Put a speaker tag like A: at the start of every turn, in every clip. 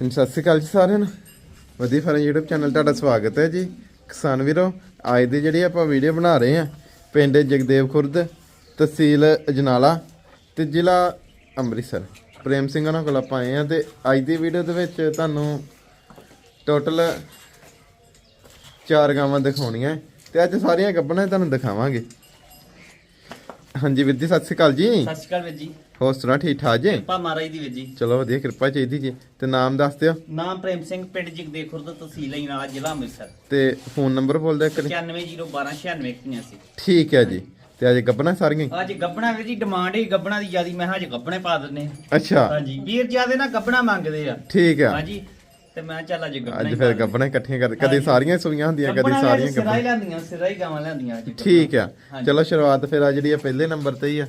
A: ਹਾਂਜੀ, ਸਤਿ ਸ਼੍ਰੀ ਅਕਾਲ ਜੀ ਸਾਰਿਆਂ ਨੂੰ। ਵਧੀਆ ਫਰਨ YouTube ਚੈਨਲ ਤੁਹਾਡਾ ਸਵਾਗਤ ਹੈ ਜੀ। ਕਿਸਾਨ ਵੀਰੋ ਅੱਜ ਦੀ ਜਿਹੜੀ ਆਪਾਂ ਵੀਡੀਓ ਬਣਾ ਰਹੇ ਹਾਂ ਪਿੰਡ ਜਗਦੇਵ ਖੁਰਦ ਤਹਿਸੀਲ ਅਜਨਾਲਾ ਤੇ ਜ਼ਿਲ੍ਹਾ ਅੰਮ੍ਰਿਤਸਰ। ਪ੍ਰੇਮ ਸਿੰਘ ਉਹਨਾਂ ਕੋਲ ਆਪਾਂ ਆਏ ਹਾਂ ਤੇ ਅੱਜ ਦੀ ਵੀਡੀਓ ਦੇ ਵਿੱਚ ਤੁਹਾਨੂੰ ਟੋਟਲ ਚਾਰ ਗਾਵਾਂ ਦਿਖਾਉਣੀਆਂ। ਹੈ ਤੇ ਅੱਜ ਸਾਰੀਆਂ ਗੱਬਣਾ ਤੁਹਾਨੂੰ ਦਿਖਾਵਾਂਗੇ। ਹਾਂਜੀ ਵੀਰ ਜੀ ਸਤਿ ਸ਼੍ਰੀ ਅਕਾਲ ਜੀ।
B: ਸਤਿ ਸ਼੍ਰੀ ਅਕਾਲ ਵੀਰ ਜੀ।
A: ਹੋਰ ਸੁਣਾ ਠੀਕ ਠਾਕ ਜੀ?
B: ਕਿਰਪਾ ਮਹਾਰਾਜ ਦੀ ਵੀਰ ਜੀ।
A: ਚਲੋ ਵਧੀਆ ਕਿਰਪਾ ਚਾਹੀਦੀ ਜੀ। ਤੇ ਨਾਮ ਦੱਸ ਦਿਓ।
B: ਨਾਮ ਪ੍ਰੇਮ ਸਿੰਘ ਪਿੰਡ ਜਗਦੇ ਖੁਰਦ ਤਹਿਸੀਲ ਇਨਾਲਾ ਜ਼ਿਲ੍ਹਾ ਅੰਮ੍ਰਿਤਸਰ।
A: ਤੇ ਫੋਨ ਨੰਬਰ ਬੋਲ ਦਿਓ ਇੱਕ ਵਾਰੀ।
B: 9101296185
A: ਠੀਕ ਹੈ ਜੀ। ਤੇ ਅੱਜ ਗੱਬਣਾ ਸਾਰੀਆਂ ਹੀ?
B: ਅੱਜ ਗੱਬਣਾ ਵੀਰ ਜੀ ਡਿਮਾਂਡ ਹੀ ਗੱਬਣਾ ਦੀ ਜਿਆਦੀ। ਮੈਂ ਕਿਹਾ ਅੱਜ ਗੱਬਣੇ ਪਾ ਦਿੰਨੇ ਆ।
A: ਅੱਛਾ।
B: ਹਾਂਜੀ। ਵੀਰ ਜਿਆਦੇ ਨਾ ਗੱਬਣਾ ਮੰਗਦੇ ਆ।
A: ਠੀਕ ਆ।
B: ਹਾਂਜੀ। ਤੇ ਮੈਂ ਕਿਹਾ ਚੱਲ ਅੱਜ ਗੱਬਣਾ
A: ਅੱਜ ਫਿਰ ਗੱਬਣਾ ਇਕੱਠੀਆਂ ਕਰ ਕਦੇ ਸਾਰੀਆਂ ਸੂਈਆਂ ਹੁੰਦੀਆਂ ਕਦੇ ਸਾਰੀਆਂ
B: ਸਿਰਾ ਹੀ
A: ਗੱਬਣਾ
B: ਲੈਂਦੀਆਂ ਸਿਰਾ ਹੀ ਗਾਵਾਂ ਲੈਂਦੀਆਂ ਅੱਜ
A: ਠੀਕ ਆ।
B: ਹਾਂਜੀ।
A: ਚਲੋ ਸ਼ੁਰੂਆਤ ਫਿਰ ਆ ਜਿਹੜੀ ਆ ਪਹਿਲੇ ਨੰਬਰ ਤੇ ਹੀ ਆ।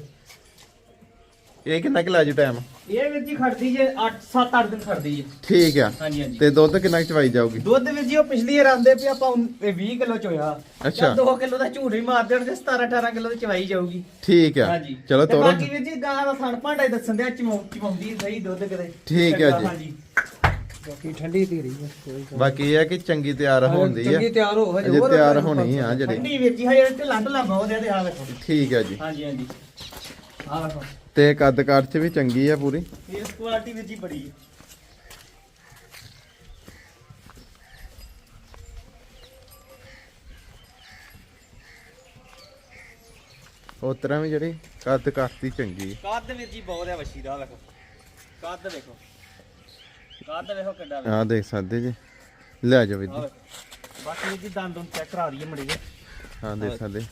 A: ਇਹ ਕਿੰਨਾ ਕਿ ਲਾਜੂ ਟਾਈਮ
B: ਇਹ ਵੀਰ ਜੀ ਖੜਦੀ ਜੇ 8 7 8 ਦਿਨ ਖੜਦੀ ਜੇ।
A: ਠੀਕ ਆ।
B: ਹਾਂਜੀ ਹਾਂਜੀ।
A: ਤੇ ਦੁੱਧ ਕਿੰਨਾ ਕੁ ਚਵਾਈ ਜਾਊਗੀ?
B: ਦੁੱਧ ਵੀਰ ਜੀ ਉਹ ਪਿਛਲੀ ਵਾਰ ਆਂਦੇ ਵੀ ਆਪਾਂ ਉਨ- ਇਹ 20 ਕਿਲੋ ਚੋਇਆ।
A: ਅੱਛਾ।
B: 2 ਕਿਲੋ ਦਾ ਝੂਠ ਹੀ ਮਾਰ ਦੇਣਗੇ 17 18 ਕਿਲੋ ਦੀ ਚਵਾਈ ਜਾਊਗੀ।
A: ਠੀਕ ਆ।
B: ਹਾਂਜੀ।
A: ਚਲੋ
B: ਤੇ
A: ਤੋਰੋ
B: ਬਾਕੀ ਵੀਰ ਜੀ ਗਾਂ ਦਾ ਥਣ ਭਾਂਡਾ ਹੀ ਦੱਸਣ ਦਿਆ ਚਮਾਉਂਦੀ ਸਹੀ ਦੁੱਧ ਕਿਤੇ
A: ਠੀਕ ਹੈ ਜੀ।
B: ਹਾਂਜੀ।
C: ਬਾਕੀ ਠੰਡੀ ਧੀਰੀ ਹੈ ਕੋਈ ਗੱਲ
A: ਬਾਕੀ ਇਹ ਆ ਕਿ ਚੰਗੀ ਤਿਆਰ। ਹੋਣਦੀ ਆ।
C: ਚੰਗੀ ਤਿਆਰ ਹੋ ਹਜੇ ਹੋਰ
A: ਤਿਆਰ ਹੋਣੀ ਆ ਜਿਹੜੀ।
B: ਠੰਡੀ ਵੀਰ ਜੀ ਹਜੇ ਤੇ ਲੰਡ ਲਾ ਬਹੁਤ ਇਹਦੇ ਆ ਵੇਖੋ।
A: ਠੀਕ ਆ ਜੀ।
B: ਹਾਂਜੀ ਹਾਂਜੀ। ਆ ਵੇਖੋ।
A: ਤੇ ਕੱਦ ਕਾਠ ਚ ਵੀ ਚੰਗੀ ਆ ਪੂਰੀ।
B: ਫੇਸ ਕੁਆਲਿਟੀ ਵੀਰ ਜੀ ਬੜੀ ਹੈ
A: ਤਰ੍ਹਾਂ ਵੀ ਜਿਹੜੀ ਕੱਦ ਕਾਠ ਦੀ ਚੰਗੀ ਆ।
B: ਕੱਦ ਵੀਰ ਜੀ ਬਹੁਤ ਹੈ ਵਸ਼ੀ ਦਾ ਵੇਖੋ। ਕੱਦ ਵੇਖੋ। ਕੱਦ ਵੇਖੋ ਕਿੱਡਾ
A: ਆ ਦੇਖ ਸਕਦੇ ਜੀ। ਲੈ ਜਾਓ ਵੀਰ ਜੀ।
B: ਬਾਕੀ ਵੀਰ ਜੀ ਦੰਦ ਨੂੰ ਚੈੱਕ ਕਰਾ ਦਈਏ ਮੜੀ
A: ਹਾਂ ਦੇਖ ਸਕਦੇ।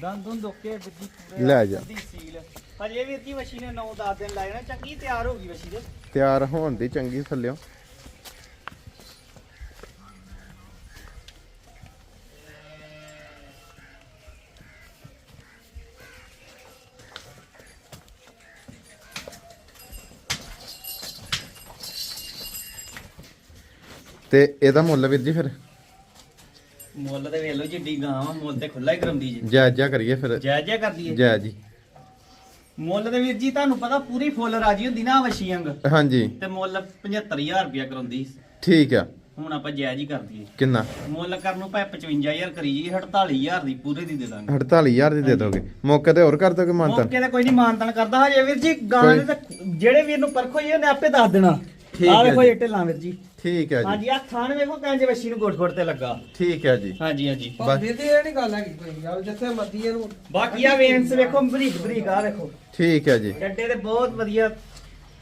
B: ਦੰਦ ਪੂਰੇ
A: ਲੈ ਜਾ।
B: ਅੱਧੀ ਸੀਲ। ਹਜੇ ਵੀਰ ਜੀ ਵਸ਼ੀ ਨੇ 9-10 ਦਿਨ ਲਾਏ ਨਾ ਚੰਗੀ ਤਿਆਰ ਹੋ ਗਈ ਵਸ਼ੀ ਦੇ
A: ਤਿਆਰ ਹੋਣ ਦੀ ਚੰਗੀ ਥੱਲਿਓ। ਤੇ ਇਹਦਾ ਮੁੱਲ ਵੀਰ ਜੀ ਫਿਰ?
B: ਮੁੱਲ ਤੇ ਵੇਖ ਲਓ ਜਿੱਡੀ ਗਾਂ ਵਾ ਮੁੱਲ ਤੇ ਖੁੱਲਾ ਹੀ ਕਰਾਉਂਦੀ ਜੀ।
A: ਜਾਇਜ਼ ਜਿਹਾ ਕਰੀਏ ਫਿਰ।
B: ਜੈ ਜੈ ਕਰਦੀ ਹੈ
A: ਜੀ।
B: ਮੁੱਲ ਤੇ ਵੀਰ ਜੀ ਤੁਹਾਨੂੰ ਪਤਾ ਪੂਰੀ ਫੁੱਲ ਰਾਜੀ ਹੁੰਦੀ ਨਾ ਵਸ਼ੀ ਅੰਗ?
A: ਹਾਂਜੀ।
B: ਤੇ ਮੁੱਲ 75000 ਰੁਪਇਆ ਕਰਾਉਂਦੀ
A: ਠੀਕ ਆ।
B: ਹੁਣ ਆਪਾਂ ਜਾਇਜ਼ ਹੀ ਕਰ ਦਈਏ
A: ਕਿੰਨਾ?
B: ਮੁੱਲ ਕਰਨ ਨੂੰ ਭਾਵੇਂ 55000 ਕਰੀ ਜੀ 48000 ਦੀ ਪੂਰੇ ਦੀ ਦੇ ਦਾਂਗੇ।
A: 48000 ਦੀ ਦੇ ਦੋਗੇ। ਮੌਕੇ ਤੇ ਹੋਰ ਕਰ ਦੋਗੇ ਮਾਨਤਾ
B: ਮੌਕੇ ਤੇ ਕੋਈ ਨਹੀਂ ਮਾਨਤਨ ਕਰਦਾ ਹਜੇ ਵੀਰ ਜੀ। ਗਾਂ ਦੇ ਤਾਂ ਜਿਹੜੇ ਵੀਰ ਨੂੰ ਪਰਖੋ ਜੀ ਉਹਨੇ ਆਪੇ ਦੱਸ ਦੇਣਾ। ਆ ਵੇਖੋ
A: ਜੀ।
B: ਇਹ ਢਿੱਲਾਂ ਵੀਰ ਜੀ।
A: ਠੀਕ ਹੈ ਜੀ।
B: ਹਾਂਜੀ ਆ ਥਾਣ ਵੇਖੋ ਕਹਿੰਦੇ ਵਸ਼ੀ ਨੂੰ ਗੋਟ ਗੋਟ ਤੇ ਲੱਗਾ।
A: ਠੀਕ ਹੈ ਜੀ।
B: ਹਾਂਜੀ ਹਾਂਜੀ।
C: ਪਰ ਵੀਰ ਦੀ ਇਹ ਨਹੀਂ ਗੱਲ ਹੈਗੀ ਕੋਈ ਯਾਰ ਜਿੱਥੇ ਮਰਦੀ ਇਹਨੂੰ
B: ਬਾਕੀ ਆ ਵੇਨਸ ਵੇਖੋ ਬਰੀਕ ਬਰੀਕ ਆ ਵੇਖੋ।
A: ਠੀਕ ਹੈ ਜੀ।
B: ਗੱਡੇ ਤੇ ਬਹੁਤ ਵਧੀਆ।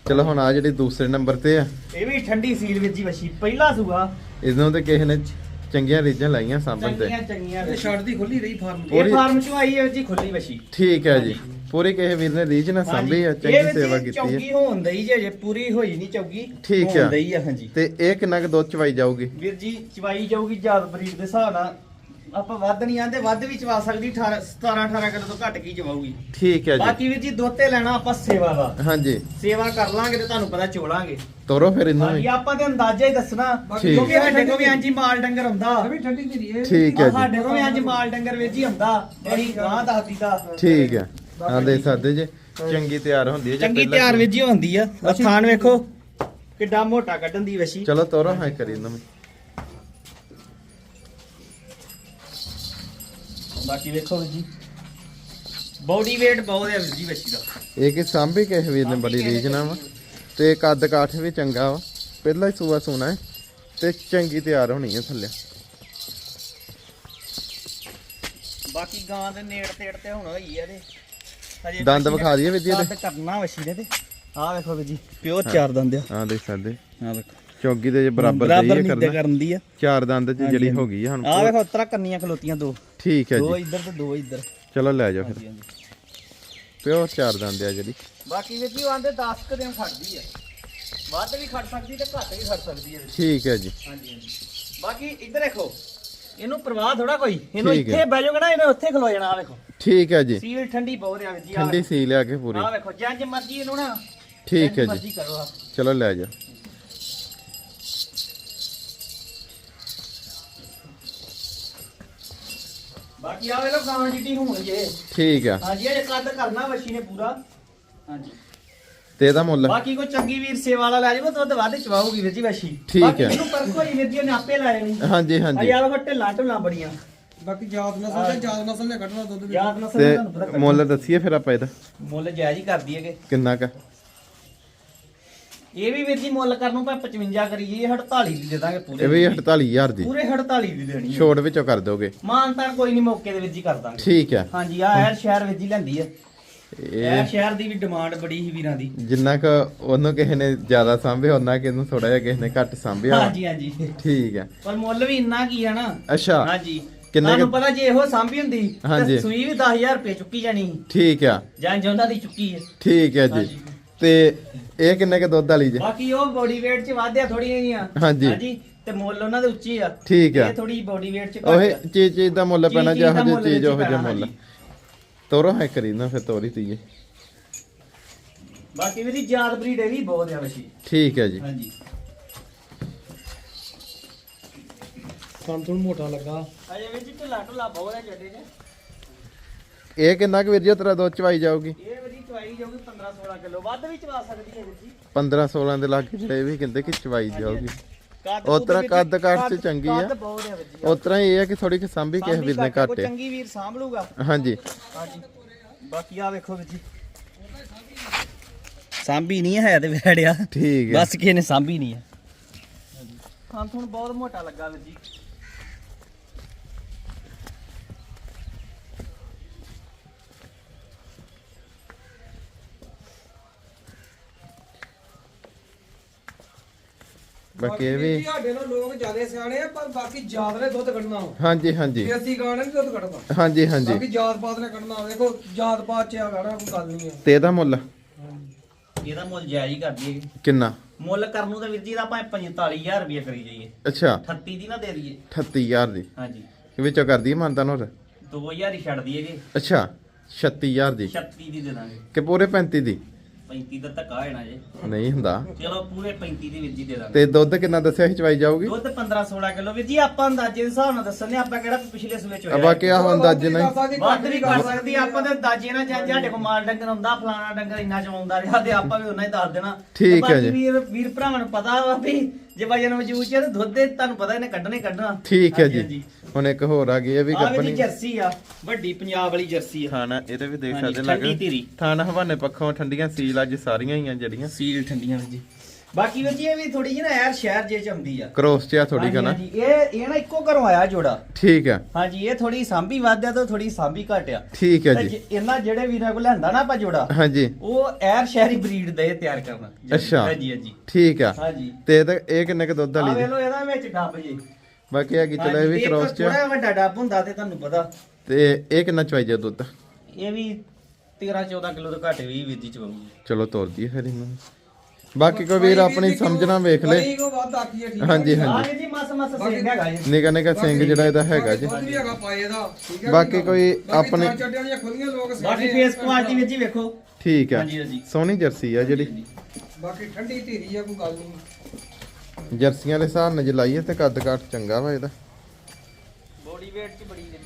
A: ਚਲੋ ਹੁਣ ਆ ਜਿਹੜੀ ਦੂਸਰੇ ਨੰਬਰ ਤੇ ਆ।
B: ਇਹ ਵੀ ਠੰਡੀ ਸੀਲ ਵੀਰ ਜੀ ਵਸ਼ੀ ਪਹਿਲਾ ਸੂਆ।
A: ਇਹਨੂੰ ਤੇ ਕਿਸੇ ਨੇ ਚ- ਚੰਗੀਆਂ ਰੀਜਾਂ ਲਾਈਆਂ ਸਾਂਭਣ ਤੇ।
B: ਚੰਗੀਆਂ ਚੰਗੀਆਂ
C: ਇਹ ਖੁੱਲੀ ਰਹੀ ਫਾਰਮ।
B: ਇਹ
A: ਪੂਰੀ-
B: ਫਾਰਮ ਚੋਂ ਆਈ ਹੈ ਜੀ ਖੁੱਲੀ ਵਸ਼ੀ
A: ਠੀਕ ਹੈ ਜੀ। ਪੂਰੀ ਕਿਸੇ ਵੀਰ ਨੇ ਰੀਜ ਨਾਲ ਸਾਂਭੀ ਆ ਚੰਗੀ ਸੇਵਾ ਕੀਤੀ ਹੈ
B: ਚੌਗੀ ਹੋਣ ਦਈ ਜੇ ਜੇ ਪੂਰੀ ਹੋਈ ਨਹੀਂ ਚੌਗੀ
A: ਠੀਕ ਆ।
B: ਹੋਣ ਦਈ ਆ ਹਾਂਜੀ।
A: ਤੇ ਇਹ ਕਿੰਨਾ ਕੁ ਦੁੱਧ ਚਵਾਈ ਜਾਊਗੀ?
B: ਵੀਰ ਜੀ ਚਵਾਈ ਜਾਊਗੀ ਜਾਤ ਬਰੀਕ ਦੇ ਹਿਸਾਬ ਨਾਲ। ਆਪਾਂ ਵੱਧ ਨਹੀਂ ਆਂਦੇ ਵੱਧ ਵੀ ਚਵਾ ਸਕਦੀ 18 17 18 ਕਿਲੋ ਤੋਂ ਘੱਟ ਕੀ ਚਵਾਊਗੀ।
A: ਠੀਕ ਹੈ ਜੀ।
B: ਬਾਕੀ ਵੀਰ ਜੀ ਦੋਤੇ ਲੈਣਾ ਆਪਾਂ ਸੇਵਾ ਦਾ।
A: ਹਾਂਜੀ।
B: ਸੇਵਾ ਕਰ ਲਾਂਗੇ ਤੇ ਤੁਹਾਨੂੰ ਪਤਾ ਚੋਲਾਂਗੇ।
A: ਤੋਰੋ ਫਿਰ ਇਹਨੂੰ
B: ਹਾਂਜੀ
A: ਵੀ।
B: ਆਪਾਂ ਤੇ ਅੰਦਾਜ਼ਾ ਹੀ ਦੱਸਣਾ। ਕਿਉਂਕਿ ਸਾਡੇ ਕੋਲ ਵੀ ਹਾਂਜੀ ਮਾਲ ਡੰਗਰ ਹੁੰਦਾ।
C: ਵੀ ਠੰਡੀ ਹੈ।
A: ਠੀਕ ਹੈ ਜੀ।
B: ਸਾਡੇ ਕੋਲ ਵੀ ਹਾਂਜੀ ਮਾਲ ਡੰਗਰ ਵੀਰ ਜੀ ਹੁੰਦਾ। ਅਸੀਂ ਗਾਂ ਦੱਸ ਦਿੱਤਾ।
A: ਠੀਕ ਹੈ ਆ ਦੇਖ ਸਕਦੇ ਜੀ। ਚੰਗੀ ਤਿਆਰ ਹੁੰਦੀ ਹੈ ਜੇ
B: ਚੰਗੀ
A: ਪਹਿਲਾਂ-
B: ਤਿਆਰ ਵੀਰ ਜੀ ਹੁੰਦੀ ਆ। ਆਹ ਥਾਨ ਵੇਖੋ ਕਿੱਡਾ ਮੋਟਾ ਕੱਢਣ ਦੀ ਵਸ਼ੀ।
A: ਚਲੋ ਤੋਰੋ ਹਾਂ ਕਰੀ ਇਹਨੂੰ ਵੀ।
B: ਬਾਕੀ ਵੇਖੋ ਵੀਰ ਜੀ। ਬੋਡੀ weight ਬਹੁਤ ਹੈ ਵੀਰ ਜੀ ਵਸ਼ੀ ਦਾ।
A: ਇਹ ਕਿ ਸਾਂਭੀ ਕਿਸੇ ਵੀਰ ਨੇ ਬੜੀ ਰੀਝ ਨਾਲ ਵਾ। ਤੇ ਕੱਦ ਕਾਠ ਵੀ ਚੰਗਾ ਵਾ। ਪਹਿਲਾ ਹੀ ਸੂਆ ਸੋਨਾ ਹੈ ਤੇ ਚੰਗੀ ਤਿਆਰ ਹੋਣੀ ਹੈ ਥੱਲੇ।
B: ਬਾਕੀ ਗਾਂ ਦੇ ਨੇੜ ਤੇੜ ਤੇ ਹੁਣ ਹੋਈ ਆ ਇਹਦੇ। ਹਜੇ
A: ਦੰਦ ਵਿਖਾ ਦਈਏ ਵੀਰ ਜੀ ਇਹਦੇ
B: ਦੰਦ ਕਰਨਾ ਵਸ਼ੀ ਨੇ ਤੇ। ਆਹ ਵੇਖੋ ਵੀਰ ਜੀ ਪਿਓਰ ਚਾਰ ਦੰਦ ਆ।
A: ਹਾਂ ਦੇਖ ਸਕਦੇ।
B: ਆਹ ਵੇਖੋ।
A: ਚੌਗੀ ਦੇ ਜੇ ਬਰਾਬਰ ਦੀ
B: ਨੀਦੇ
A: ਕਰਨਾ।
B: ਕਰਨ ਦੀ ਆ।
A: ਚਾਰ ਦੰਦ ਚ ਜਿਹੜੀ ਹੋ ਗਈ ਆ ਹੁਣ
B: ਆਹ ਵੇਖੋ ਉਤਰਾ ਕੰਨੀਆਂ ਖਲੋਤੀਆਂ ਦੋ।
A: ਠੀਕ ਹੈ
B: ਦੋ
A: ਜੀ।
B: ਇੱਧਰ ਤੇ ਦੋ ਇੱਧਰ।
A: ਚਲੋ ਲੈ ਜਾਓ ਫਿਰ। ਪਿਓਰ ਚਾਰ ਦੰਦ ਆ ਜਿਹੜੀ।
B: ਬਾਕੀ ਵੀਰ ਜੀ ਉਹ ਆਂਦੇ 10 ਕ ਦਿਨ ਖੜਦੀ ਆ। ਵੱਧ ਵੀ ਖੜ ਸਕਦੀ ਤੇ ਘੱਟ ਵੀ ਖੜ ਸਕਦੀ ਹੈ
A: ਠੀਕ ਹੈ ਜੀ।
B: ਹਾਂਜੀ ਹਾਂਜੀ। ਬਾਕੀ ਇੱਧਰ ਦੇਖੋ ਇਹਨੂੰ ਪ੍ਰਵਾਹ ਥੋੜਾ ਕੋਈ। ਇਹਨੂੰ। ਇੱਥੇ ਬਹਿ ਜਾਓਗੇ ਨਾ ਇਹਨੇ ਉੱਥੇ ਖਲੋ ਜਾਣਾ ਆ ਵੇਖੋ।
A: ਠੀਕ ਹੈ ਜੀ।
B: ਸੀਲ ਠੰਡੀ ਬਹੁਤ ਆ ਜੀ
A: ਠੰਡੀ ਸੀ ਲਿਆ ਕੇ ਪੂਰੀ।
B: ਆਹ ਵੇਖੋ ਜੰਜ ਮਰਜ਼ੀ ਇਹਨੂੰ ਨਾ
A: ਠੀਕ ਹੈ ਜੀ।
B: ਮਰਜ਼ੀ ਕਰੋ ਆ
A: ਚਲੋ ਲੈ ਜਾਓ
B: ਬਾਕੀ ਆ ਵੇਖੋ ਜਿੱਡੀ ਹੋਣ ਜੇ।
A: ਠੀਕ ਆ।
B: ਹਾਂਜੀ ਇਹ ਕੱਦ ਕਰਨਾ ਵਸ਼ੀ ਨੇ ਪੂਰਾ। ਹਾਂਜੀ।
A: ਤੇ ਇਹਦਾ ਮੁੱਲ?
B: ਬਾਕੀ ਕੋਈ ਚੰਗੀ ਵੀਰ ਸੇਵਾ ਵਾਲਾ ਲੈ ਜਾਵੇ ਦੁੱਧ ਵੱਧ ਚਵਾਉਗੀ ਵੀਰ ਜੀ ਵਸ਼ੀ
A: ਠੀਕ
B: ਬਾਕੀ
A: ਹੈ।
B: ਇਹਨੂੰ ਪਰਖੋ ਹੀ ਵੀਰ ਜੀ ਉਹਨੇ ਆਪੇ ਲੈ ਲੈਣੀ
A: ਹਾਂਜੀ
B: ਆ
A: ਹਾਂਜੀ
B: ਯਾਰ ਫੱਟੇ ਲਾਟੋ ਲਾ ਬੜੀਆਂ।
C: ਬਾਕੀ ਜਾਤ ਨਸਲ ਤੇ ਜਾਤ ਨਸਲ ਨੇ ਕੱਢਣਾ ਦੁੱਧ ਵਿੱਚ।
B: ਯਾਦ ਨਾ
A: ਤੇ
B: ਤੁਹਾਨੂੰ ਪਤਾ
A: ਮੁੱਲ ਦੱਸੀਏ ਫਿਰ ਆਪਾਂ ਇਹਦਾ।
B: ਮੁੱਲ ਜਾਇਜ਼ ਹੀ ਕਰਦੀ ਹੈਗੇ।
A: ਕਿੰਨਾ ਕ?
B: ਇਹ ਵੀ ਵੀਰ ਜੀ ਮੁੱਲ ਕਰਨ ਨੂੰ ਭਾਵੇਂ 55 ਕਰੀਏ ਇਹ 48 ਦੀ ਦੇ ਦਾਂਗੇ ਪੂਰੇ।
A: ਇਹ ਵੀ 48000 ਦੀ।
B: ਪੂਰੇ 48 ਦੀ ਦੇਣੀ ਹੈ।
A: ਛੋਟ ਵਿੱਚੋਂ ਕਰ ਦੋਗੇ।
B: ਮਾਨਤਾਨ ਕੋਈ ਨਹੀਂ ਮੌਕੇ ਦੇ ਵਿੱਚ ਹੀ ਕਰ ਦਾਂਗੇ।
A: ਠੀਕ ਹੈ।
B: ਹਾਂਜੀ ਆ ਐਰ ਸ਼ਹਿਰ ਵਿੱਚ ਹੀ ਲੈਂਦੀ ਹੈ।
A: ਇਹ
B: ਇਹ ਸ਼ਹਿਰ ਦੀ ਵੀ ਡਿਮਾਂਡ ਬੜੀ ਹੀ ਵੀਰਾਂ ਦੀ।
A: ਜਿੰਨਾ ਕ ਉਹਨੂੰ ਕਿਸੇ ਨੇ ਜ਼ਿਆਦਾ ਸਾਂਭਿਆ ਉਹਨਾਂ ਕਿ ਇਹਨੂੰ ਥੋੜਾ ਜਿਹਾ ਕਿਸੇ ਨੇ ਘੱਟ ਸਾਂਭਿਆ
B: ਹਾਂਜੀ ਹਾਂਜੀ।
A: ਠੀਕ ਹੈ।
B: ਪਰ ਮੁੱਲ ਵੀ ਇੰਨਾ ਕੀ ਹੈ ਨਾ।
A: ਅੱਛਾ।
B: ਹਾਂਜੀ।
A: ਕਿੰਨੇ
B: ਤੁਹਾਨੂੰ ਪਤਾ ਜੇ ਇਹੋ ਸਾਂਭੀ ਹੁੰਦੀ
A: ਹਾਂਜੀ।
B: ਤਾਂ ਸੂਈ ਵੀ 10000 ਰੁਪਏ ਚੁੱਕੀ ਜਾਣੀ ਸੀ।
A: ਠੀਕ ਆ
B: ਜਾਂ ਜਿਉਂਦਾ ਦੀ ਚੁੱਕੀ ਹੈ
A: ਠੀਕ ਹੈ ਜੀ
B: ਹਾਂਜੀ।
A: ਤੇ ਇਹ ਕਿੰਨੇ ਕ ਦੁੱਧ ਵਾਲੀ ਜੀ
B: ਬਾਕੀ ਉਹ ਬੋਡੀ weight ਚ ਵਾਧਿਆ ਥੋੜੀਆਂ ਜੀਆਂ
A: ਹਾਂਜੀ।
B: ਤੇ ਮੁੱਲ ਉਹਨਾਂ ਦੇ ਉੱਚੇ ਆ
A: ਠੀਕ ਆ
B: ਇਹ ਥੋੜੀ ਬੋਡੀ weight ਚ
A: ਉਹ
B: ਘੱਟ ਆ।
A: ਚੀਜ਼ ਚੀਜ਼ ਦਾ ਮੁੱਲ ਪੈਣਾ
B: ਚੀਜ਼ ਦਾ
A: ਜਿਹੋ
B: ਮੁੱਲ
A: ਚੀਜ਼ ਉਹ ਜਿਹਾ
B: ਪੈਣਾ,
A: ਮੁੱਲ
B: ਹਾਂਜੀ।
A: ਤੋਰੋ ਹੈ ਕਰੀ ਨਾ ਫਿਰ ਤੋਰੀ ਤੀਏ
B: ਬਾਕੀ ਵੀਰੀ ਜਾਤ ਬਰੀਡ ਇਹ ਵੀ ਬਹੁਤ ਆ ਵਸ਼ੀ
A: ਠੀਕ ਹੈ ਜੀ
B: ਹਾਂਜੀ
C: ਸੰਤੁਲ ਮੋਟਾ ਲੱਗਾ।
B: ਅਜੇ ਵਿੱਚ ਢਿੱਲਾ ਢੁੱਲਾ ਬਹੁਤ ਆ ਜੱਡੇ ਚ
A: ਇਹ ਕਿੰਨਾ ਕੁ ਵੀਰ ਜੀ ਤੇਰਾ ਦੁੱਧ ਚਵਾਈ ਜਾਊਗੀ?
B: ਇਹ ਵੀਰੀ ਚਵਾਈ ਜਾਊਗੀ 15 16 ਕਿਲੋ। ਵੱਧ ਵੀ ਚਵਾ ਸਕਦੀ ਹੈ ਵੀਰ ਜੀ।
A: 15 16 ਦੇ ਲਾਗੇ ਜਿਹੜੇ ਵੀ ਕਹਿੰਦੇ ਕਿ ਚਵਾਈ ਜਾਊਗੀ।
B: ਕੱਦ
A: ਉਹ ਤਰ੍ਹਾਂ
B: ਕੁੱਦ ਵੀਰ ਜੀ,
A: ਕੱਦ ਕਾਠ ਚ
B: ਕੱਦ-
A: ਚੰਗੀ ਆ।
B: ਕੱਦ ਬਹੁਤ ਆ ਵੀਰ ਜੀ।
A: ਉਸ ਤਰ੍ਹਾਂ ਇਹ ਹੈ ਕਿ ਥੋੜੀ ਕਿ ਸਾਂਭੀ ਕਿਸੇ ਵੀਰ ਨੇ
B: ਸਾਂਭੀ
A: ਘੱਟ
B: ਕੋਈ
A: ਹੈ
B: ਚੰਗੀ ਵੀਰ ਸਾਂਭ ਲੂਗਾ
A: ਹਾਂਜੀ।
B: ਹਾਂਜੀ। ਬਾਕੀ ਆ ਵੇਖੋ ਵੀਰ ਜੀ। ਸਾਂਭੀ ਨਹੀਂ ਹੈ ਤੇ ਵੜਿਆ
A: ਠੀਕ ਹੈ।
B: ਬਸ ਕਿਸੇ ਨੇ ਸਾਂਭੀ ਨਹੀਂ ਹੈ। ਹਾਂ ਤੁਹਾਨੂੰ ਬਹੁਤ ਮੋਟਾ ਲੱਗਾ ਵੀਰ ਜੀ।
A: ਬਾਕੀ ਇਹ ਵੀ
C: ਸਾਡੇ ਨਾਲ ਲੋਕ ਜ਼ਿਆਦਾ ਸਿਆਣੇ ਆ ਪਰ ਬਾਕੀ ਜਾਤ ਨੇ ਦੁੱਧ ਕੱਢਣਾ ਵਾ
A: ਹਾਂਜੀ ਹਾਂਜੀ।
C: ਜੇ ਅਸੀਂ ਗਾਣੇ ਨਹੀਂ ਦੁੱਧ ਕੱਢਦਾ।
A: ਹਾਂਜੀ ਹਾਂਜੀ।
C: ਬਾਕੀ ਜਾਤ ਪਾਤ ਨੇ ਕੱਢਣਾ ਦੇਖੋ ਜਾਤ ਪਾਤ ਚ ਆ ਗਾਣਾ ਕੋਈ ਗੱਲ ਨਹੀਂ ਹੈ
A: ਤੇ ਇਹਦਾ ਮੁੱਲ?
B: ਇਹਦਾ ਮੁੱਲ ਜਾਇਜ਼ ਹੀ ਕਰ ਦਈਏ।
A: ਕਿੰਨਾ?
B: ਮੁੱਲ ਕਰਨ ਨੂੰ ਤਾਂ ਵੀਰ ਜੀ ਦਾ ਭਾਵੇਂ 45000 ਰੁਪਏ ਕਰੀ ਜਾਈਏ।
A: ਅੱਛਾ।
B: 38 ਦੀ ਨਾ ਦੇ ਦਈਏ।
A: 38000 ਦੀ।
B: ਹਾਂਜੀ।
A: ਵਿੱਚੋਂ ਕਰਦੀ ਮਾਨਤਾ ਨੋਰ
B: 2000 ਹੀ ਛੱਡ ਦਈਏ ਜੀ।
A: ਅੱਛਾ 36000 ਦੀ।
B: 36 ਦੀ ਦੇ ਦਾਂਗੇ।
A: ਕਿ ਪੂਰੇ 35 ਦੀ?
B: 35 ਦਾ ਧੱਕਾ ਹੋਣਾ ਜੇ।
A: ਨਹੀਂ ਹੁੰਦਾ।
B: ਚਲੋ ਪੂਰੇ 35 ਦੀ ਵੀਰ ਜੀ ਦੇ ਦਾਂਗੇ।
A: ਤੇ ਦੁੱਧ ਕਿੰਨਾ ਦੱਸਿਆ ਸੀ ਚਵਾਈ ਜਾਊਗੀ?
B: ਦੁੱਧ 15 16 ਕਿਲੋ। ਵੀਰ ਜੀ ਆਪਾਂ ਅੰਦਾਜ਼ੇ ਦੇ ਹਿਸਾਬ ਨਾਲ ਦੱਸਣੇ ਆਪਾਂ ਕਿਹੜਾ ਪਿਛਲੇ ਸੂਏ ਚ
A: ਆ
B: ਹੋਇਆ
A: ਬਾਕੀ ਆਹ ਅੰਦਾਜ਼ੇ ਨਾਲ ਹੀ-
B: ਵੱਧ ਵੀ ਕਰ ਸਕਦੀ ਆ, ਆਪਾਂ ਤੇ ਅੰਦਾਜ਼ੇ ਨਾਲ ਜਾਂ ਸਾਡੇ ਕੋਲ ਮਾਲ ਡੰਗਰ ਹੁੰਦਾ ਫਲਾਣਾ ਡੰਗਰ ਇੰਨਾ ਚਵਾਉਂਦਾ ਰਿਹਾ ਤੇ ਆਪਾਂ ਵੀ ਉਹਨਾਂ ਹੀ ਦੱਸ ਦੇਣਾ।
A: ਠੀਕ
B: ਬਾਕੀ
A: ਹੈ ਜੀ।
B: ਵੀਰ ਵੀਰ ਭਰਾਵਾਂ ਨੂੰ ਪਤਾ ਵਾ ਵੀ ਜੇ ਵਜਨ ਵਜੂਦ ਚ ਆ ਤੇ ਦੁੱਧ ਦੇ ਤੁਹਾਨੂੰ ਪਤਾ ਇਹਨੇ ਕੱਢਣਾ ਹੀ ਕੱਢਣਾ।
A: ਠੀਕ ਹੈ ਜੀ। ਹੁਣ ਇੱਕ ਹੋਰ ਆ ਗਈ ਇਹ ਵੀ
B: ਆਹ ਵੀ
A: ਕੰਪਨੀ।
B: ਜਰਸੀ ਆ ਵੱਡੀ ਪੰਜਾਬ ਵਾਲੀ ਜਰਸੀ ਆ।
A: ਥਾਣਾ ਇਹਦੇ ਵੀ ਦੇਖ
B: ਹਾਂਜੀ,
A: ਸਕਦੇ
B: ਠੰਡੀ ਧੀਰੀ।
A: ਥਾਣਾ ਹਵਾਨੇ ਪੱਖੋਂ ਠੰਡੀਆਂ ਸੀਲ ਅੱਜ ਸਾਰੀਆਂ ਹੀ ਆ ਜਿਹੜੀਆਂ।
B: ਸੀਲ ਠੰਡੀਆਂ ਜੀ। ਬਾਕੀ ਵਿੱਚ ਇਹ ਵੀ ਥੋੜੀ ਜਿਹੀ ਨਾ ਯਾਰ ਸ਼ਹਿਰ ਜੇ ਚ ਆਉਂਦੀ ਆ।
A: ਕ੍ਰੋਸ ਚ ਆ ਥੋੜੀ ਕਨਾ
B: ਹਾਂਜੀ, ਇਹ ਇਹ ਨਾ ਇੱਕੋ ਘਰੋਂ ਆਇਆ ਜੋੜਾ।
A: ਠੀਕ ਹੈ
B: ਹਾਂਜੀ ਇਹ ਥੋੜੀ ਸਾਂਭੀ ਵੱਧ ਆ ਤੇ ਥੋੜੀ ਸਾਂਭੀ ਘਟ ਆ।
A: ਠੀਕ ਹੈ
B: ਤੇ
A: ਜੀ।
B: ਇਹਨਾਂ ਜਿਹੜੇ ਵੀਰਾਂ ਕੋਲ ਲੈਂਦਾ ਨਾ ਆਪਾਂ ਜੋੜਾ
A: ਹਾਂਜੀ।
B: ਉਹ ਐਰ ਸ਼ਹਿਰੀ ਬਰੀਡ ਦਾ ਤਿਆਰ ਕਰਨਾ।
A: ਅੱਛਾ।
B: ਹਾਂਜੀ ਹਾਂਜੀ।
A: ਠੀਕ ਆ।
B: ਹਾਂਜੀ।
A: ਤੇ ਇਹ ਕਿੰਨੇ ਕ ਦੁੱਧ
B: ਆ
A: ਵਾਲੀ
B: ਵੇ
A: ਦੀ?
B: ਲੋ ਇਹਦਾ ਵਿੱਚ ਡੱਬ ਜੀ।
A: ਬਾਕੀ ਆ ਕੀ ਚਲਾ ਇਹ ਵੀ ਕ੍ਰੋਸ ਚ ਆ।
B: ਥੋੜਾ ਵੱਡਾ ਡੱਬ ਹੁੰਦਾ ਤੇ ਤੁਹਾਨੂੰ ਪਤਾ।
A: ਤੇ ਇਹ ਕਿੰਨਾ ਚਵਾਈ ਜਾ ਦੁੱਧ?
B: ਇਹ ਵੀ 13 14 ਕਿਲੋ ਤੋਂ ਘੱਟ ਵੀ ਜੀ ਚਵਾਉਂਗੀ
A: ਚਲੋ ਤੋਰ ਦਈਏ ਫਿਰ ਇਹਨੂੰ। ਬਾਕੀ ਕੋਈ ਵੀਰ ਆਪਣੀ ਸਮਝਣਾ ਵੇਖ ਲੈ।
C: ਕਈ ਕੋ ਵੱਧ ਆਖੀ ਹੈ ਠੀਕ
A: ਹਾਂਜੀ,
C: ਹੈ
A: ਹਾਂਜੀ।
B: ਜੀ ਮਸ ਮਸ ਸਿੰਘ ਹੈਗਾ ਜੀ।
A: ਨਿਕਾ ਨਿਕਾ ਸਿੰਘ ਜਿਹੜਾ ਇਹਦਾ ਹੈਗਾ ਜੀ।
C: ਦੁੱਧ ਵੀ ਹੈਗਾ ਪਾਏ ਦਾ ਠੀਕ ਹੈ
A: ਬਾਕੀ ਕੋਈ ਆਪਣੇ-
C: ਚੱਡਿਆਂ ਦੀਆਂ ਖੁੱਲੀਆਂ ਲੋਕ ਸਿਆਣੇ
B: ਬਾਕੀ ਫੇਸ ਕੁਆਲਿਟੀ ਵਿੱਚ ਹੀ ਵੇਖੋ।
A: ਠੀਕ ਆ
B: ਹਾਂਜੀ, ਹਾਂਜੀ।
A: ਸੋਹਣੀ ਜਰਸੀ ਆ ਜਿਹੜੀ।
C: ਬਾਕੀ ਠੰਡੀ ਧੀਰੀ ਆ ਕੋਈ ਗੱਲ ਨਹੀਂ।
A: ਜਰਸੀਆਂ ਦੇ ਹਿਸਾਬ ਨਾਲ ਜੇ ਲਾਈਏ ਤੇ ਕੱਦ ਕਾਠ ਚੰਗਾ ਵਾ ਇਹਦਾ।
B: ਬੋਡੀ weight ਚ ਬੜੀ ਜੀ।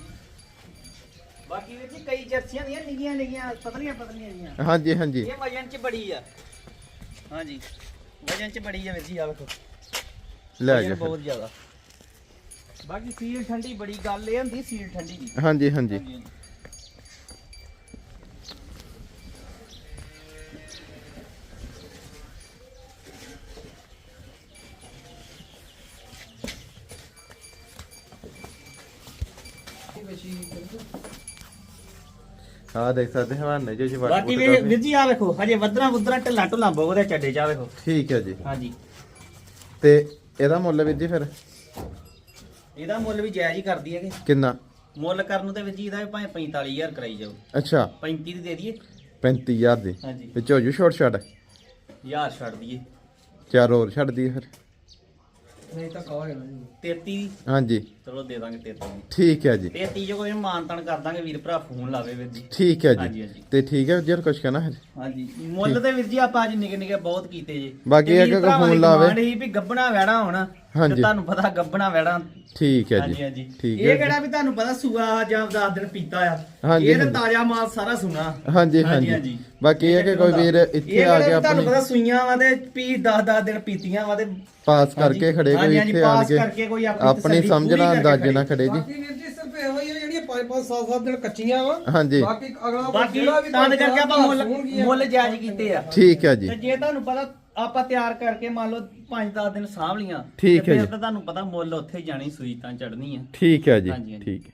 B: ਬਾਕੀ ਵਿੱਚ ਕਈ ਜਰਸੀਆਂ ਦੀਆਂ ਨਿੱਗੀਆਂ ਨਿੱਗੀਆਂ ਪਤਲੀਆਂ ਪਤਲੀਆਂ ਜੀਆਂ।
A: ਹਾਂਜੀ ਹਾਂਜੀ।
B: ਇਹ ਵਜਨ ਚ ਬੜੀ ਆ। ਹਾਂਜੀ। ਵਜਨ ਚ ਬੜੀ ਆ ਵੀਰ ਜੀ ਆ ਵੇਖੋ।
A: ਲੈ
B: ਵਜਨ
A: ਜਾ
B: ਬਹੁਤ ਜ਼ਿਆਦਾ। ਬਾਕੀ ਸੀਲ ਠੰਡੀ ਬੜੀ ਗੱਲ ਇਹ ਹੁੰਦੀ ਸੀਲ ਠੰਡੀ ਦੀ
A: ਹਾਂਜੀ ਹਾਂਜੀ।
B: ਹਾਂਜੀ, ਹਾਂਜੀ।
C: ਇਹ ਬੱਚੀ
A: ਆ ਦੇਖ ਸਕਦੇ ਹਵਾਨੇ ਜੋ ਜੀ ਵੱਟ
B: ਬਾਕੀ ਵੀ। ਵੀਰ ਜੀ ਆ ਵੇਖੋ ਹਜੇ ਵਧਰਾ ਵਧਰਾ ਢਿੱਲਾ ਢੁੱਲਾ ਬਹੁਤ ਆ ਚੱਡੇ ਆ ਵੇਖੋ।
A: ਠੀਕ ਹੈ ਜੀ।
B: ਹਾਂਜੀ।
A: ਤੇ ਇਹਦਾ ਮੁੱਲ ਵੀਰ ਜੀ ਫਿਰ?
B: ਇਹਦਾ ਮੁੱਲ ਵੀ ਜਾਇਜ਼ ਹੀ ਕਰਦੀ ਹੈਗੇ।
A: ਕਿੰਨਾ?
B: ਮੁੱਲ ਕਰਨ ਨੂੰ ਤੇ ਵੀਰ ਜੀ ਇਹਦਾ ਭਾਵੇਂ 45000 ਕਰਾਈ ਜਾਓ
A: ਅੱਛਾ।
B: 35 ਦੀ ਦੇ ਦਈਏ।
A: 35000 ਦੀ?
B: ਹਾਂਜੀ।
A: ਵਿੱਚ ਹੋ ਜੂ ਛੋਟ ਛੱਡ?
B: ਯਾਰ ਛੱਡ ਦਈਏ।
A: ਚਾਰ ਹੋਰ ਛੱਡ ਦਈਏ ਫਿਰ।
C: ਨਹੀਂ ਤਾਂ ਕਹਾ ਹੈ ਨਾ
B: 33 ਦੀ
A: ਹਾਂਜੀ।
B: ਚਲੋ ਦੇ ਦਾਂਗੇ 33 ਦੀ
A: ਠੀਕ ਹੈ ਜੀ।
B: 33 ਜੋ ਕੋਈ ਮਾਨਤਨ ਕਰ ਦਾਂਗੇ ਵੀਰ ਭਰਾ ਫੋਨ ਲਾਵੇ ਵੀਰ ਜੀ
A: ਠੀਕ ਹੈ
B: ਹਾਂਜੀ,
A: ਜੀ।
B: ਹਾਂਜੀ।
A: ਤੇ ਠੀਕ ਹੈ ਜੀ ਹੋਰ ਕੁਝ ਕਹਿਣਾ ਹੈ
B: ਹਾਂਜੀ। ਮੁੱਲ ਤੇ ਵੀਰ ਜੀ ਆਪਾਂ ਅੱਜ ਨਿੱਕੇ ਨਿੱਕੇ ਬਹੁਤ ਕੀਤੇ ਜੀ।
A: ਬਾਕੀ ਇੱਕ
B: ਭਰਾਵਾਂ ਦੀ
A: ਫੋਨ ਲਾਵੇ।
B: demand ਸੀ ਵੀ ਗੱਬਣਾ ਵੈੜਾ ਹੋਣਾ।
A: ਹਾਂਜੀ।
B: ਤੇ ਤੁਹਾਨੂੰ ਪਤਾ ਗੱਬਣਾ ਵੈੜਾ।
A: ਠੀਕ ਹੈ
B: ਹਾਂਜੀ
A: ਜੀ
B: ਹਾਂਜੀ
A: ਠੀਕ
B: ਇਹ
A: ਹੈ
B: ਕਿਹੜਾ ਵੀ ਤੁਹਾਨੂੰ ਪਤਾ ਸੂਆ ਜਾਂ 10 ਦਿਨ ਪੀਤਾ ਆ।
A: ਹਾਂਜੀ,
B: ਇਹ ਤਾਂ
A: ਹਾਂਜੀ।
B: ਤਾਜ਼ਾ ਮਾਲ ਸਾਰਾ ਸੁਣਾ।
A: ਹਾਂਜੀ
B: ਹਾਂਜੀ।
A: ਬਾਕੀ ਇਹ ਕਿ ਕੋਈ ਵੀਰ ਇੱਥੇ
B: ਇਹ
A: ਆ ਕੇ
B: ਤੁਹਾਨੂੰ
A: ਆਪਣੀ
B: ਪਤਾ ਸੂਈਆਂ ਵਾ ਤੇ ਪੀ 10 10 ਦਿਨ ਪੀਤੀਆਂ ਵਾ ਤੇ
A: ਪਾਸ ਕਰਕੇ ਖੜੇ ਕੋਈ
B: ਹਾਂਜੀ, ਹਾਂਜੀ,
A: ਇੱਥੇ ਆਣ
B: ਪਾਸ
A: ਕੇ।
B: ਕਰਕੇ ਕੋਈ ਆਪਣੀ
A: ਆਪਣੀ
B: ਤਸੱਲੀ
A: ਸਮਝ
B: ਪੂਰੀ
A: ਨਾਲ
B: ਕਰਕੇ
A: ਅੰਦਾਜ਼ੇ ਨਾਲ ਖੜੇ ਜੀ।
C: ਬਾਕੀ ਵੀਰ ਜੀ ਸਿਰਫ ਇਹੋ ਹੀ ਆ ਜਿਹੜੀਆਂ 5-5 7-7 ਦਿਨ ਕੱਚੀਆਂ ਵਾ।
A: ਹਾਂਜੀ।
C: ਬਾਕੀ ਅਗਲਾ ਕੋਈ
B: ਬਾਕੀ
C: ਜਿਹੜਾ ਵੀ ਕੋਈ
B: ਕਰਕੇ ਆਪਾਂ ਮੁੱਲ। ਮੁੱਲ ਜਾਇਜ਼ ਕੀਤੇ ਆ।
A: ਠੀਕ ਹੈ ਜੀ।
B: ਤੇ ਜੇ ਤੁਹਾਨੂੰ ਪਤਾ ਆਪਾਂ ਤਿਆਰ ਕਰਕੇ ਮੰਨ ਲਓ 5-10 ਦਿਨ ਸਾਂਭ ਲੀਆਂ
A: ਠੀਕ
B: ਫਿਰ। ਤਾਂ ਤੁਹਾਨੂੰ ਪਤਾ ਮੁੱਲ ਉੱਥੇ ਹੀ ਜਾਣੀ ਸੂਈ ਤਾਂ ਚੜਨੀ ਆ
A: ਠੀਕ ਹੈ ਜੀ
B: ਹਾਂਜੀ, ਹਾਂਜੀ।
A: ਠੀਕ ਹੈ